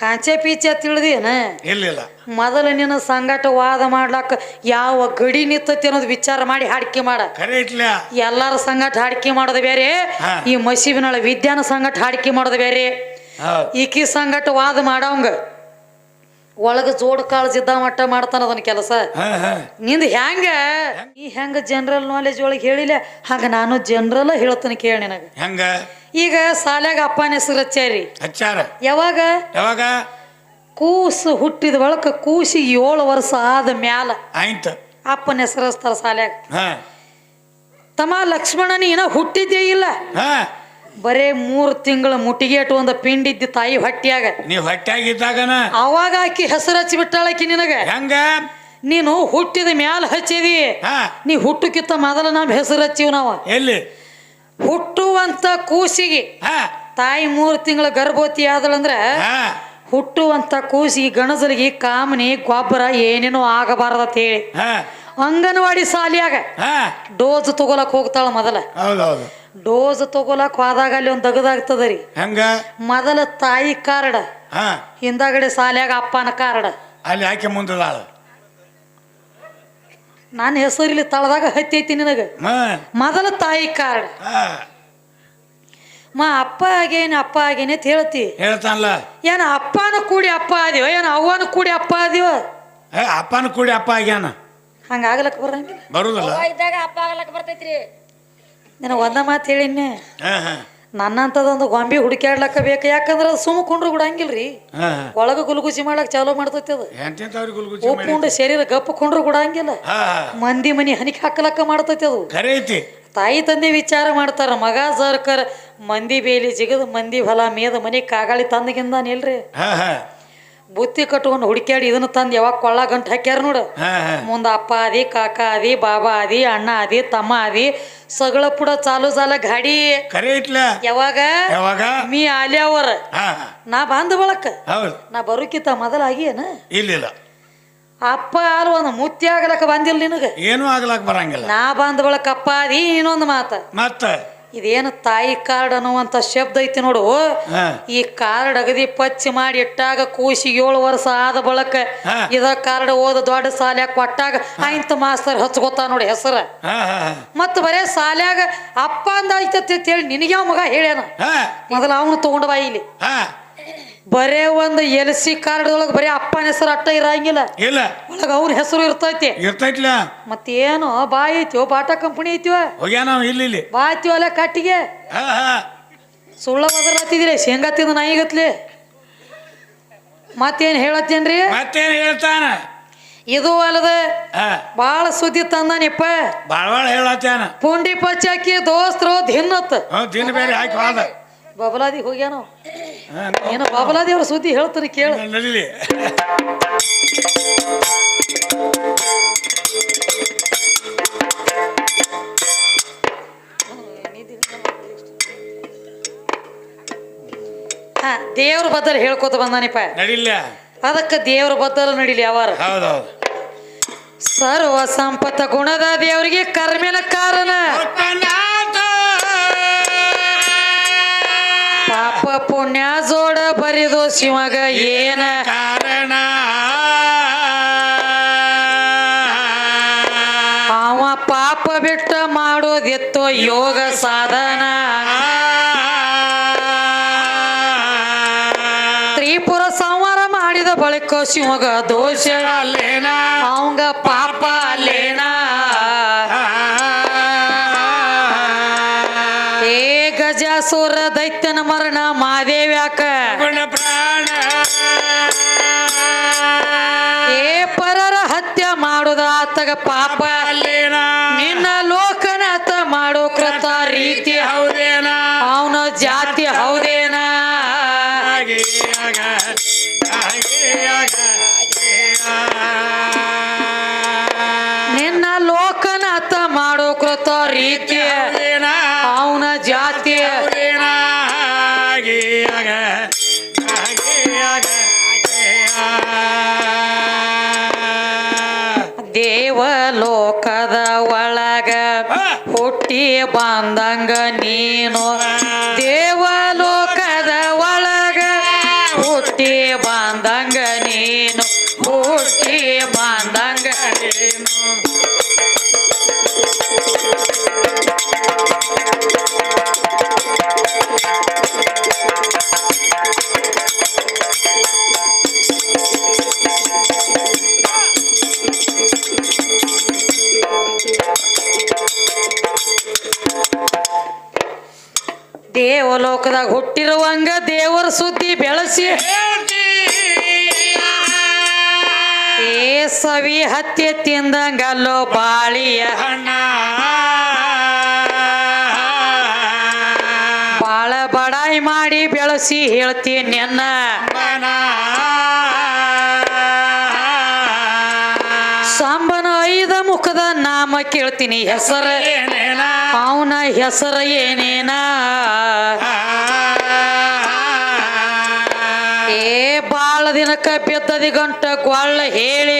ಕಾಂಚೆ ಪೀಚೆ ತಿಳಿದೇನ? ಇಲ್ಲ ಮೊದಲ ನಿನ್ನ ಸಂಗಟ ವಾದ ಮಾಡ್ಲಾಕ ಯಾವ ಗಡಿ ನಿತ್ತತಿ ಅನ್ನೋದು ವಿಚಾರ ಮಾಡಿ ಹಾಡಿಕೆ ಮಾಡ. ಎಲ್ಲಾರ ಸಂಗಟ ಹಾಡಿಕೆ ಮಾಡೋದು ಬೇರೆ ಈ ಮಸೀಬಿನೊಳ ವಿದ್ಯಾನ ಸಂಗಟ ಹಾಡಿಕೆ ಮಾಡೋದು ಬೇರೆ. ಈಕಿ ಸಂಗಟ ವಾದ ಮಾಡವಂಗ ಒಳಗ ಜೋಡ್ ಕಾಳಜಿದ್ದ ಮಟ್ಟ ಮಾಡ್ತಾನ ಅದನ್ನ ಕೆಲಸ. ನಿಂದ ಹೆಂಗ? ಈ ಹೆಂಗ ಜನರಲ್ ನಾಲೆಜ್ ಒಳಗೆ ಹೇಳಿಲ್ಲ? ಹಂಗ ನಾನು ಜನರಲ್ ಹೇಳ್ತೀನಿ ಕೇಳಿ ನಿನಗ. ಹೆಂಗ? ಈಗ ಸಾಲ್ಯಾಗ ಅಪ್ಪನ ಹೆಸರು ಹಚ್ಚಾರಿ ಹಚ್ಚಾರ. ಯಾವಾಗ? ಯಾವಾಗ? ಕೂಸು ಹುಟ್ಟಿದ ಬಳಕ ಕೂಸಿಗೆ ಏಳು ವರ್ಷ ಆದ ಮ್ಯಾಲ ಆಯ್ತು. ಅಪ್ಪನ ಹೆಸರು ಹಚ್ತಾರ ಸಾಲ್ಯಾಗ. ತಮ ತಮ್ಮ ಲಕ್ಷ್ಮಣ ನೀನ ಹುಟ್ಟಿದ್ದೇ ಇಲ್ಲ. ಹಾ. ಬರೇ ಮೂರು ತಿಂಗಳ ಮುಟ್ಟಿಗೆಟ್ಟು ಒಂದು ಪಿಂಡಿದ್ದ ತಾಯಿ ಹೊಟ್ಟಿಯಾಗ ನೀವು ಹೊಟ್ಟಾಗಿದ್ದಾಗನ ಅವಾಗ ಆಕಿ ಹೆಸರು ಹಚ್ಚಿ ಬಿಟ್ಟಾಳಕಿ ನಿನಗ. ಹೆಂಗ? ನೀನು ಹುಟ್ಟಿದ ಮ್ಯಾಲ ಹಚ್ಚಿದಿ. ನೀ ನೀ ಹುಟ್ಟುಕಿತ್ತ ಮೊದಲ ನಾವು ಹೆಸರು ಹಚ್ಚಿವ್ ನಾವು. ಎಲ್ಲಿ? ಹುಟ್ಟುವಂತ ಕೂಸಿಗೆ. ಹಾ. ತಾಯಿ ಮೂರು ತಿಂಗಳ ಗರ್ಭವತಿ ಆದಳಂದ್ರ ಹಾ. ಹುಟ್ಟುವಂತ ಕೂಸಿಗೆ ಗಣಸಲಿಗೆ ಕಾಮನಿ ಗೊಬ್ಬರ ಏನೇನೋ ಅಂತ ಹೇಳಿ. ಹಾ. ಅಂಗನವಾಡಿ ಸಾಲಿಯಾಗ ಹಾ. ಡೋಸ್ ತಗೋಲಕ್ ಹೋಗ್ತಾಳ ಮೊದಲ. ಹೌದೌದು. ಡೋಸ್ ತಗೋಲಕ್ ಹೋದಾಗ ಅಲ್ಲಿ ಒಂದು ದಗದಾಗ್ತದ ರೀ. ಹೆಂಗ? ಮೊದಲ ತಾಯಿ ಕಾರ್ಡ್ ಹಾ. ಹಿಂದಾಗಡೆ ಸಾಲ್ಯಾಗ ಅಪ್ಪನ ಕಾರ್ಡ್. ಅಲ್ಲಿ ಹಾಕಿ ಮುಂದದಾಳ. ನನ್ನ ಹೆಸರಿಲಿ ತಳದಾಗ ಹತ್ತೈತಿ ನಿನಗ. ಮೊದಲ ತಾಯಿ ಕಾರ್ಡ್. ಮಾ ಅಪ್ಪ ಆಗೇನ ಅಪ್ಪ ಆಗೇನೆ ಅಂತ ಹೇಳ್ತಿ. ಹೇಳ್ತಾನಲ್ಲ. ಏನ ಅಪ್ಪನ ಕೂಡಿ ಅಪ್ಪ ಆದಿವ ಏನ ಅವ್ವನ ಕೂಡಿ ಅಪ್ಪ ಆದಿವ? ಏ ಅಪ್ಪನ ಕೂಡಿ ಅಪ್ಪ ಆಗ್ಯಾನ. ಹಂಗಾಗ್ಲಕ್ ಬರಂಗಿಲ್ಲ. ಬರುದಿಲ್ಲ. ಇದ್ದಾಗ ಅಪ್ಪ ಆಗ್ಲಕ್ ಬರ್ತೈತ್ರಿ. ನಿನ ಒಂದ ಮಾತು ಹೇಳಿನ್ನೆ ಗೊಂಬೆ ನನ್ನಂಥದ್ದೊಂದು ಗೊಂಬೆ ಹುಡುಕ್ಯಾಡ್ಲಕ್ಕ ಬೇಕು ಯಾಕಂದ್ರೆ ಅದು ಸುಮ್ಮ ಕುಂಡ್ರು ಬಿಡಂಗಿಲ್ಲ ರೀ ಒಳಗ ಗುಲ್ಗುಸಿ ಮಾಡಕ್ ಚಾಲೋ ಮಾಡ್ತೈತಿ ಅದು. ಎಂತೆಂತವ್ರಿಗೆ ಗುಲ್ಗುಚಿ ಮಾಡಿ ಉಪ್ಪುಂಡು ಶರೀರ ಗಪ್ಪ ಕುಂಡ್ರು ಬಿಡಂಗಿಲ್ಲ. ಮಂದಿ ಮನಿ ಹನಿಕ್ ಹಾಕಲಕ್ಕ ಮಾಡ್ತೈತಿ ಅದು. ಖರೆ ಐತಿ. ತಾಯಿ ತಂದೆ ವಿಚಾರ ಮಾಡ್ತಾರ ಮಗ ಸರ್ಕಾರ ಮಂದಿ ಬೇಲಿ ಜಿಗದ ಮಂದಿ ಹೊಲ ಮೇದ ಮನಿ ಕಾಗಾಳಿ ತಂದಗಿಂದ ನಿಲ್ರಿ ಬುತ್ತಿ ಕಟ್ಕೊಂಡು ಹುಡುಕ್ಯಾಡಿ ಇದನ್ನ ತಂದು ಯಾವಾಗ ಕೊಳ್ಳ ಗಂಟು ಹಾಕ್ಯಾರ ನೋಡು. ಮುಂದ ಅಪ್ಪ ಆದಿ ಕಾಕ ಆದಿ ಬಾಬಾ ಆದಿ ಅಣ್ಣ ಆದಿ ತಮ್ಮ ಆದಿ ಸಗಳ ಪುಡ ಚಾಲು ಚಾಲ ಗಾಡಿ. ಕರೆ ಇಟ್ಲ? ಯಾವಾಗ? ಯಾವಾಗ? ಮೀ ಆಲ್ಯಾವರ ನಾ ಬಂದ ಬಳಕ. ನಾ ಬರೋಕಿತ್ತ ಮೊದಲ ಆಗಿಯೇನ ಇಲ್ಲಿಲ್ಲ. ಅಪ್ಪ ಆಲು ಒಂದು ಮುತ್ತಿ ಆಗ್ಲಕ್ಕ ಬಂದಿಲ್ಲ ನಿನಗ. ಏನು ಆಗ್ಲಕ್ಕ ಬರಂಗಿಲ್ಲ. ನಾ ಬಂದ ಬಳಕ ಅಪ್ಪ ಆದಿ ಇನ್ನೊಂದು ಮಾತ. ಮತ್ತ? ಇದೇನು ತಾಯಿ ಕಾರ್ಡ್ ಅನ್ನುವಂತ ಶಬ್ದ ಐತಿ ನೋಡು. ಈ ಕಾರ್ಡ್ ಅಗದಿ ಪಚ್ಚಿ ಮಾಡಿ ಇಟ್ಟಾಗ ಕೂಸಿ ಏಳು ವರ್ಷ ಆದ ಬಳಕ. ಇದ ಕಾರ್ಡ್ ಓದ ದೊಡ್ಡ ಸಾಲ್ಯಾಗ ಕೊಟ್ಟಾಗ ಐಂತ ಮಾಸ್ತರ್ ಹಚ್ಕೋತಾ ನೋಡಿ ಹೆಸರ. ಮತ್ತ ಬರೇ ಸಾಲ್ಯಾಗ ಅಪ್ಪ ಅಂದ ಐತತಿ ಅಂತ ಹೇಳಿ ನಿನಗೆ ಯಾವ ಮಗ ಹೇಳ್ಯಾನ? ಮೊದಲ ಅವನು ತಗೊಂಡ ಬಾ ಇಲ್ಲಿ. ಬರೇ ಒಂದು ಎಲ್ ಸಿ ಕಾರ್ಡ್ ಒಳಗೆ ಬರೀ ಅಪ್ಪನ ಹೆಸರು ಅಟ್ಟ ಇರಂಗಿಲ್ಲ. ಇಲ್ಲ. ಒಳಗ ಅವ್ರ ಹೆಸರು ಇರ್ತೈತಿ. ಇರ್ತೈತಿಲ್ಲ ಮತ್ತೇನು? ಬಾ ಐತಿಯೋ? ಬಾಟಾ ಕಂಪನಿ ಐತಿವ ಹೋಗ್ಯಾನ ಇಲ್ಲಿ ಇಲ್ಲಿ. ಬಾ ಐತಿವ ಅಲ್ಲ ಕಟ್ಟಿಗೆ? ಸುಳ್ಳ ಬದಲಾತಿದ್ರಿ ಶೇಂಗಾ ತಿಂದ ನಾಯಿಗತ್ಲಿ ಮತ್ತೇನು ಹೇಳತ್ತೇನ್ರಿ? ಮತ್ತೇನ್ ಹೇಳ್ತಾನ? ಇದು ಅಲ್ಲದ ಬಾಳ ಸುದ್ದಿ ತಂದಾನಿಪ್ಪ ಬಾಳ ಬಾಳ ಹೇಳತ್ತಾನ. ಪುಂಡಿ ಪಚ್ಚಾಕಿ ದೋಸ್ತರು ದಿನ್ನತ್ ಹ್ಞೂ ದಿನ ಬೇರೆ ಹಾಕಿ ಹೋದ. ಬಬಲಾದಿ ಹೋಗ್ಯಾನೋ? ಏನೋ ಬಾಬಲಾದಿ ಅವ್ರ ಸುದ್ದಿ ಹೇಳ್ತಾರೆ ಕೇಳ. ನಡೀಲಿ. ಹಾ ದೇವ್ರ ಬದಲು ಹೇಳ್ಕೊತ ಬಂದಾನಿಪ್ಪ. ನಡಿಲ್ಲ ಅದಕ್ಕೆ ದೇವ್ರ ಬದಲು ನಡಿಲಿ ಯಾವಾರ. ಹೌದೌದು. ಸರ್ವ ಸಂಪತ್ತ ಗುಣದ ದೇವರಿಗೆ ಕರ್ಮೇನ ಕಾರಣ. ಶಿವಗ ಏನ? ಕಾರಣ? ಅವ ಪಾಪ ಬಿಟ್ಟ ಮಾಡೋದಿತ್ತು ಯೋಗ ಸಾಧನ. ತ್ರಿಪುರ ಸಂಹಾರ ಮಾಡಿದ ಬಳಿಕ ಶಿವಗ ದೋಷ. ಅಲ್ಲೇನ? ಅವಂಗ ಪಾಪ ಪಾಪ ನಿನ್ನ ಹುಟ್ಟಿ ಬಂದಂಗ ನೀನು. ದೇವಲೋಕದ ಒಳಗ ಹುಟ್ಟಿ ಬಂದಂಗ ನೀನು. ಹುಟ್ಟಿ ಬಂದಂಗ ನೀನು. ದೇವಲೋಕದಾಗ ಹುಟ್ಟಿರುವಂಗ ದೇವರ ಸುದ್ದಿ ಬೆಳೆಸಿ ಸವಿ ಹತ್ಯೆ ತಿಂದಂಗಲ್ಲೋ ಬಾಳಿಯ ಹಣ್ಣ ಬಾಳ ಬಡಾಯಿ ಮಾಡಿ ಬೆಳೆಸಿ ಹೇಳ್ತೀನಿ ನಿನ್ನ. ಮನ ಸಾಂಬನ ಐದ ಮುಖದ ನಾಮ ಕೇಳ್ತೀನಿ ಹೆಸರ. ಅವನ ಹೆಸರ ಏನೇನ? ದಿನಕ್ಕ ಬಿದ್ದದಿ ಗಂಟ ಗ್ವಾಳ ಹೇಳಿ.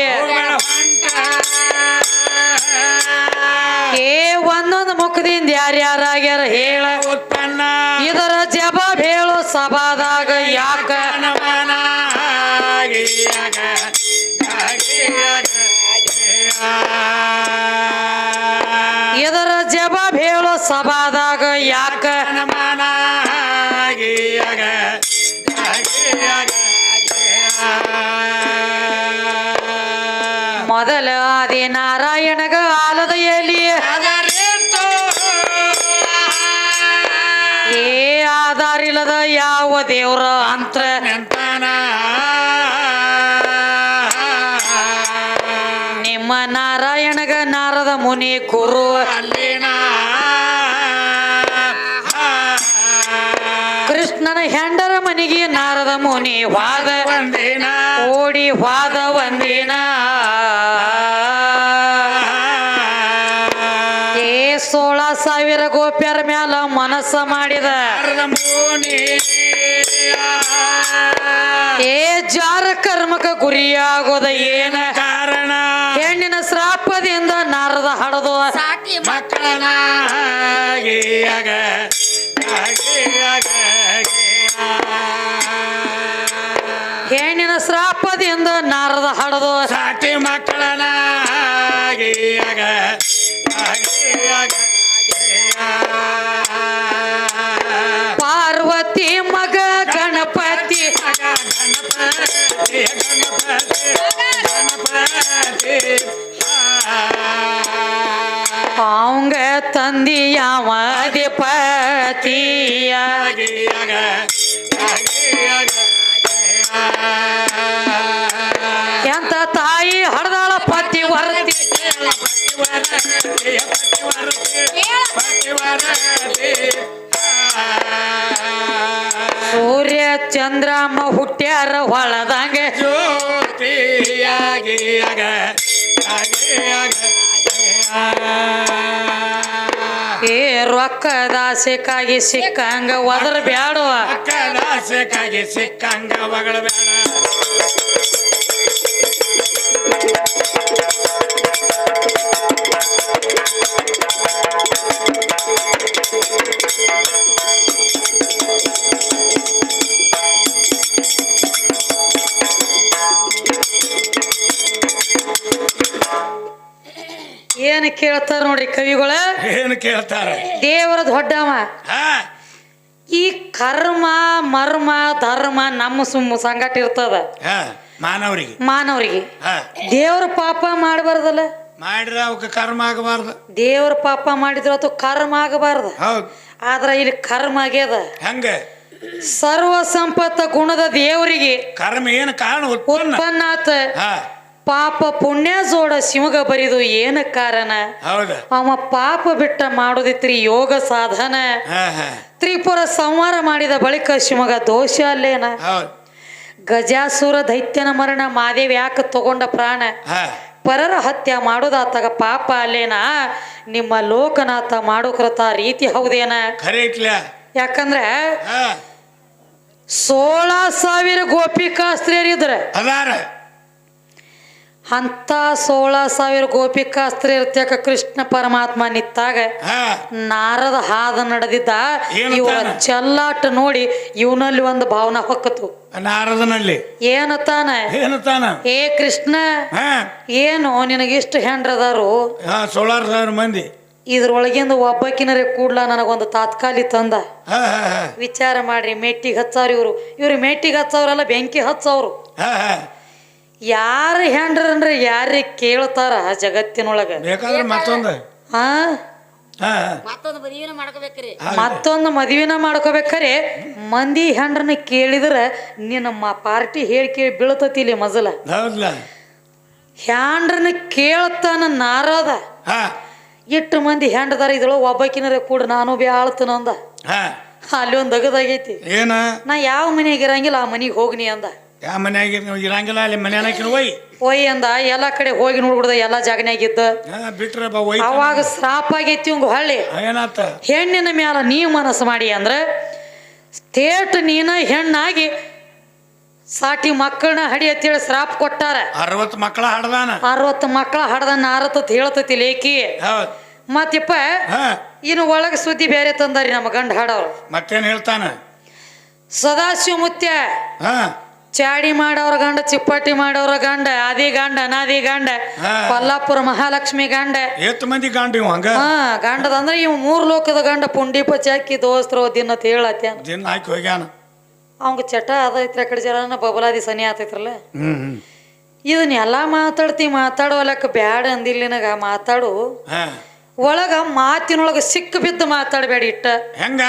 ಏ ಒಂದೊಂದು ಮುಖದಿಂದ ಯಾರ್ಯಾರಾಗ್ಯಾರ ಹೇಳ. ಉತ್ಪನ್ನ. ಇದರ ಜವಾಬ್ ಹೇಳು ಸಭಾದಾಗ ಯಾಕ? ಮೊದಲ ಆದಿ ನಾರಾಯಣಗ ಆಲದ ಎಲಿ ಏ ಆಧಾರಿಲ್ಲದ ಯಾವ ದೇವ್ರ ಅಂತ್ರ. ನಿಮ್ಮ ನಾರಾಯಣಗ ನಾರದ ಮುನಿ ಗುರು. ಕೃಷ್ಣನ ಹೆಂಡರ ಮನೆಗೆ ನಾರದ ಮುನಿ ವಾದ ಏ ಜಾರ ಕರ್ಮಕ ಗುರಿಯಾಗೋದ ಏನ? ಕಾರಣ? ಹೆಣ್ಣಿನ ಶ್ರಾಪದಿಂದ ನಾರದ ಹಡದು. ಮಕ್ಕಳನ ಆಗಿಯಾಗ ಹೆಣ್ಣಿನ ಶ್ರಾಪದಿಂದ ನಾರದ ಹಡದು. ಸಾಟಿ ಯಾವ ಅಧಿಪತಿಯ ಆಗಿಯಾಗ ಆಗಿಯಾಗ ಎಂತ ತಾಯಿ ಹಡದಾಳ ಪತಿ ವರತಿ ಸೂರ್ಯ ಚಂದ್ರಮ್ಮ ಹುಟ್ಟ್ಯಾರ ಹೊಳದಂಗ ಏ ರೊಕ್ಕದ ಆಸೆಕಾಗಿ ಸಿಕ್ಕಂಗ ಬೇಡ ಬ್ಯಾಡುವ. ದಾಸಕ್ಕಾಗಿ ಸಿಕ್ಕಂಗ ಮಗಳ ಬೇಡ ಕೇಳ್ತಾರ ನೋಡ್ರಿ ಕವಿಗಳ. ಏನು ಕೇಳ್ತಾರ? ದೇವರ ದೊಡ್ಡವ. ಈ ಕರ್ಮ ಮರ್ಮ ಧರ್ಮ ನಮ್ಮ ಸುಮ್ಮ ಸಂಗಟ ಇರ್ತದ. ಮಾನವರಿಗೆ. ಮಾನವರಿಗೆ. ದೇವ್ರ ಪಾಪ ಮಾಡಬಾರ್ದಲ್ಲ? ಮಾಡಿದ್ರ ಅವಕ್ಕೆ ಕರ್ಮ ಆಗಬಾರ್ದು. ದೇವ್ರ ಪಾಪ ಮಾಡಿದ್ರ ಅದು ಕರ್ಮ ಆಗಬಾರ್ದು. ಹೌದು. ಆದ್ರ ಇಲ್ಲಿ ಕರ್ಮ ಆಗ್ಯದ. ಹಂಗ. ಸರ್ವ ಸಂಪತ್ತ ಗುಣದ ದೇವರಿಗೆ ಕರ್ಮ ಏನು ಕಾರಣ ಉತ್ಪನ್ನ? ಆತ. ಪಾಪ ಪುಣ್ಯ ಜೋಡ ಶಿವಗ ಬರಿದು ಏನ ಕಾರಣ? ಹೌದು. ಅವ ಪಾಪ ಬಿಟ್ಟ ಮಾಡುದಿತ್ರಿ ಯೋಗ ಸಾಧನ. ತ್ರಿಪುರ ಸಂಹಾರ ಮಾಡಿದ ಬಳಿಕ ಶಿವಗ ದೋಷ ಅಲ್ಲೇನ? ಗಜಾಸುರ ದೈತ್ಯನ ಮರಣ ಮಾದೇವಿ ಯಾಕೆ ತಗೊಂಡ ಪ್ರಾಣ? ಪರರ ಹತ್ಯ ಮಾಡುದಾತಾಗ ಪಾಪ ಅಲ್ಲೇನ? ನಿಮ್ಮ ಲೋಕನಾಥ ಮಾಡೋಕ್ರತ ರೀತಿ ಹೌದೇನ? ಯಾಕಂದ್ರೆ ಸೋಳ ಸಾವಿರ ಗೋಪಿಕಾಸ್ತ್ರೀಯರಿದ್ರ ಅಂತ ಸೋಳ ಸಾವಿರ ಗೋಪಿಕಾಸ್ತ್ರ ಇರ್ತಕ್ಕ ಕೃಷ್ಣ ಪರಮಾತ್ಮ ನಿತ್ತಾಗ ನಾರದ ಹಾದ ನಡೆದಿದ್ದ ಇವ ಚಲ್ಲಾಟ ನೋಡಿ ಇವನಲ್ಲಿ ಒಂದು ಭಾವನಾ ಹೊಕ್ಕತು. ನಾರದನಲ್ಲಿ. ಏನು ತಾನ? ಏನು ತಾನ? ಏ ಕೃಷ್ಣ ಏನು ನಿನಗಿಷ್ಟು ಹೆಂಡ್ರದಾರು? ಸೋಳಾರ್ ಸಾವಿರ ಮಂದಿ. ಇದ್ರೊಳಗಿಂದ ಒಬ್ಬಕಿನರೇ ಕೂಡ್ಲ ನನಗೊಂದು ತಾತ್ಕಾಲಿ ತಂದ. ವಿಚಾರ ಮಾಡ್ರಿ ಮೆಟ್ಟಿಗೆ ಹಚ್ಚವ್ರ ಇವರು. ಇವ್ರು ಮೆಟ್ಟಿಗೆ ಹಚ್ಚವ್ರಲ್ಲ ಬೆಂಕಿ ಹಚ್ಚವ್ರು. ಯಾರು ಹೆಂಡ್ರಂದ್ರೆ ಯಾರಿಗೆ ಕೇಳ್ತಾರ ಜಗತ್ತಿನೊಳಗ? ಬೇಕಾದ್ರೆ ಮತ್ತೊಂದು. ಹಾ. ಮತ್ತೊಂದು ಮದುವೆನ ಮಾಡ್ಕೋಬೇಕ್ರಿ. ಮತ್ತೊಂದು ಮದುವೆನ ಮಾಡ್ಕೋಬೇಕಾರೆ. ಮಂದಿ ಹೆಂಡ್ರನ್ನ ಕೇಳಿದ್ರೆ ನಿನ್ನ ಮ ಪಾರ್ಟಿ ಹೇಳಿ ಕೇಳಿ ಬೀಳ್ತತಿ ಇಲ್ಲಿ ಮಜಲ. ಹೌದ್ಲ. ಹ್ಯಾಂಡ್ರನ್ನ ಕೇಳ್ತಾನ ನಾರದ. ಇಟ್ಟು ಎಷ್ಟು ಮಂದಿ ಹ್ಯಾಂಡದಾರ ಇದ್ರೊಳಗೆ ಒಬ್ಬಕಿನರ ಕೂಡ ನಾನು ಬಿ ಆಳ್ತನ ಅಂದ. ಅಲ್ಲಿ ಒಂದು ಅಗದಾಗೈತಿ ಏನ? ನಾ ಯಾವ ಮನೆಗೆ ಇರಂಗಿಲ್ಲ ಆ ಮನೆಗೆ ಹೋಗ್ನಿ ಅಂದ. ಯಾವ ಮನ್ಯಾಗ ನೀವು ಇರಂಗಿಲ್ಲ ಅಲ್ಲಿ ಮನ್ಯಾನಕಿನ ಒಯ್ ಒಯ್ ಅಂದ ಎಲ್ಲ ಕಡೆ ಹೋಗಿ ನೋಡ್ಬಿಡ್ದ ಎಲ್ಲ ಜಾಗನ್ಯಾಗಿದ್ದ ಬಿಟ್ರೆ ಬಾ ಒಯ್ ಅವಾಗ ಶ್ರಾಪ ಆಗೈತಿ ಇವಂಗ ಹೊಳ್ಳಿ. ಏನಾತ? ಹೆಣ್ಣಿನ ಮ್ಯಾಲ ನೀ ಮನಸ್ಸು ಮಾಡಿ ಅಂದ್ರೆ ತೇಟ್ ನೀನ ಹೆಣ್ಣಾಗಿ ಸಾಟಿ ಮಕ್ಕಳನ್ನ ಹಡಿ ಅಂತೇಳಿ ಸ್ರಾಪ್ ಕೊಟ್ಟಾರ. ಅರವತ್ತು ಮಕ್ಕಳ ಹಡ್ದಾನ. ಅರವತ್ತು ಮಕ್ಕಳ ಹಡ್ದಾನ ಅರತತ್ ಹೇಳ್ತತಿ ಲೇಖಿ. ಮತ್ತಿಪ್ಪ ಇನ್ನು ಒಳಗೆ ಸುದ್ದಿ ಬೇರೆ ತಂದಾರಿ ನಮ್ಮ ಗಂಡ ಹಾಡವ್ರು. ಮತ್ತೇನ್ ಹೇಳ್ತಾನ? ಸದಾಶಿವ ಮುತ್ಯ ಹಾ. ಚಾಡಿ ಮಾಡೋರ ಗಂಡ ಚಿಪ್ಪಟ್ಟಿ ಮಾಡೋರ ಗಂಡ ಆದಿ ಗಂಡ ಅನಾದಿ ಗಂಡ. ಕೊಲ್ಲಾಪುರ ಮಹಾಲಕ್ಷ್ಮಿ ಗಂಡ. ಎತ್ತು ಮಂದಿ ಗಂಡ ಇವ್ ಹಂಗ? ಹಾ ಗಂಡದ ಅಂದ್ರೆ ಇವ್ ಮೂರ್ ಲೋಕದ ಗಂಡ ಪುಂಡಿಪ ಚಾಕಿ ದೋಸ್ತರು ದಿನ ಹೇಳತ್ಯಾನ ದಿನ ಹಾಕಿ ಹೋಗ್ಯಾನ. ಅವಂಗ ಚಟ ಅದೈತ್ರ ಕಡೆ ಜನ ಬಬಲಾದಿ ಸನಿ ಆತೈತ್ರಲ್ಲ. ಇದನ್ನ ಎಲ್ಲ ಮಾತಾಡ್ತಿ ಮಾತಾಡೋಲಕ್ಕ ಬ್ಯಾಡ ಅಂದಿಲ್ಲ ನಿನಗ ಮಾತಾಡು. ಒಳಗ ಮಾತಿನೊಳಗ ಸಿಕ್ಕ ಬಿದ್ದು ಮಾತಾಡಬೇಡಿ ಇಟ್ಟ. ಹೆಂಗ?